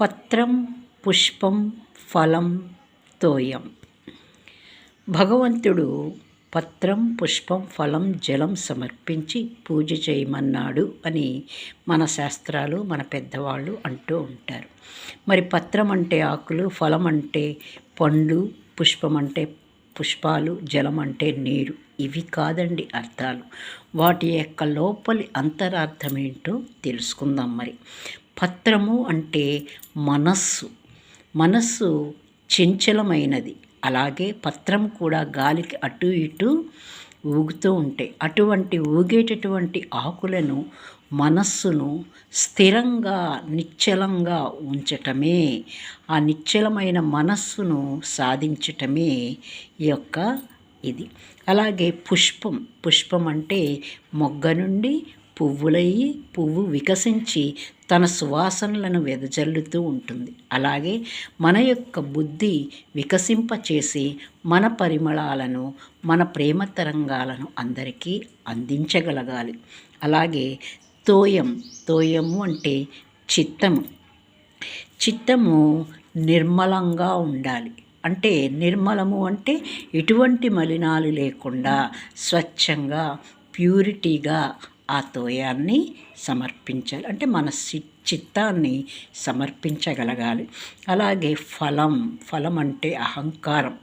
పత్రం పుష్పం ఫలం తోయం. భగవంతుడు పత్రం పుష్పం ఫలం జలం సమర్పించి పూజ చేయమన్నాడు అని మన శాస్త్రాలు మన పెద్దవాళ్ళు అంటూ ఉంటారు. మరి పత్రం అంటే ఆకులు ఫలం అంటే పండ్లు పుష్పం అంటే పుష్పాలు జలం అంటే నీరు. ఇవి కాదండి అర్థాలు. వాటి యొక్క లోపలి అంతరార్థం ఏంటో తెలుసుకుందాం మరి. పత్రము అంటే మనస్సు. మనస్సు చంచలమైనది. అలాగే పత్రం కూడా గాలికి అటు ఇటు ఊగుతూ ఉంటాయి. అటువంటి ఊగేటటువంటి ఆకులను మనస్సును స్థిరంగా నిశ్చలంగా ఉంచటమే ఆ నిశ్చలమైన మనస్సును సాధించటమే ఈ యొక్క ఇది. అలాగే పుష్పం పుష్పం అంటే మొగ్గ నుండి పువ్వులయ్యి పువ్వు వికసించి తన సువాసనలను వెదజల్లుతూ ఉంటుంది. అలాగే మన యొక్క బుద్ధి వికసింపచేసి మన పరిమళాలను మన ప్రేమ తరంగాలను అందరికీ అందించగలగాలి. అలాగే తోయం తోయము అంటే చిత్తము. చిత్తము నిర్మలంగా ఉండాలి. అంటే నిర్మలము అంటే ఎటువంటి మలినాలు లేకుండా స్వచ్ఛంగా ప్యూరిటీగా ఆ తోయాన్ని సమర్పించాలి. అంటే మన చిత్తాన్ని సమర్పించగలగాలి. అలాగే ఫలం ఫలం అంటే అహంకారం.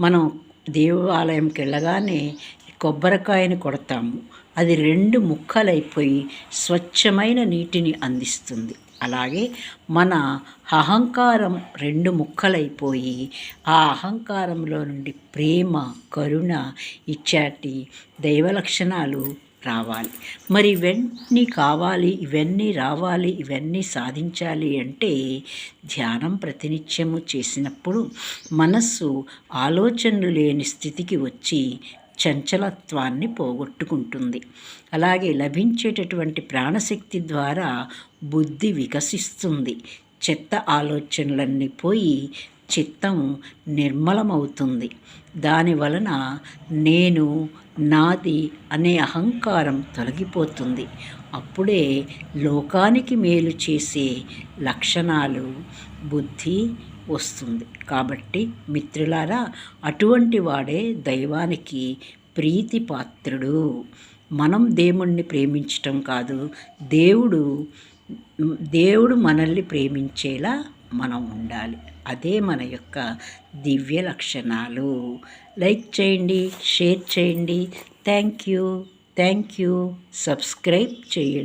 మనం దేవాలయంకి వెళ్ళగానే కొబ్బరికాయని కొడతాము. అది రెండు ముక్కలైపోయి స్వచ్ఛమైన నీటిని అందిస్తుంది. అలాగే మన అహంకారం రెండు ముక్కలైపోయి ఆ అహంకారంలో నుండి ప్రేమ కరుణ ఇచ్చాటి దైవ లక్షణాలు రావాలి. మరి ఇవన్నీ కావాలి ఇవన్నీ రావాలి ఇవన్నీ సాధించాలి అంటే ధ్యానం ప్రతినిత్యము చేసినప్పుడు మనస్సు ఆలోచనలు లేని స్థితికి వచ్చి చంచలత్వాన్ని పోగొట్టుకుంటుంది. అలాగే లభించేటటువంటి ప్రాణశక్తి ద్వారా బుద్ధి వికసిస్తుంది. చెత్త ఆలోచనలన్నీ పోయి చిత్తం నిర్మలమవుతుంది. దాని వలన నేను నాది అనే అహంకారం తొలగిపోతుంది. అప్పుడే లోకానికి మేలు చేసే లక్షణాలు బుద్ధి వస్తుంది. కాబట్టి మిత్రులారా అటువంటి వాడే దైవానికి ప్రీతి పాత్రుడు మనం దేవుణ్ణి ప్రేమించటం కాదు దేవుడు దేవుడు మనల్ని ప్రేమించేలా మనం ఉండాలి. అదే మన యొక్క దివ్య లక్షణాలు. లైక్ చేయండి షేర్ చేయండి. Thank you. Thank you. Subscribe చేయండి.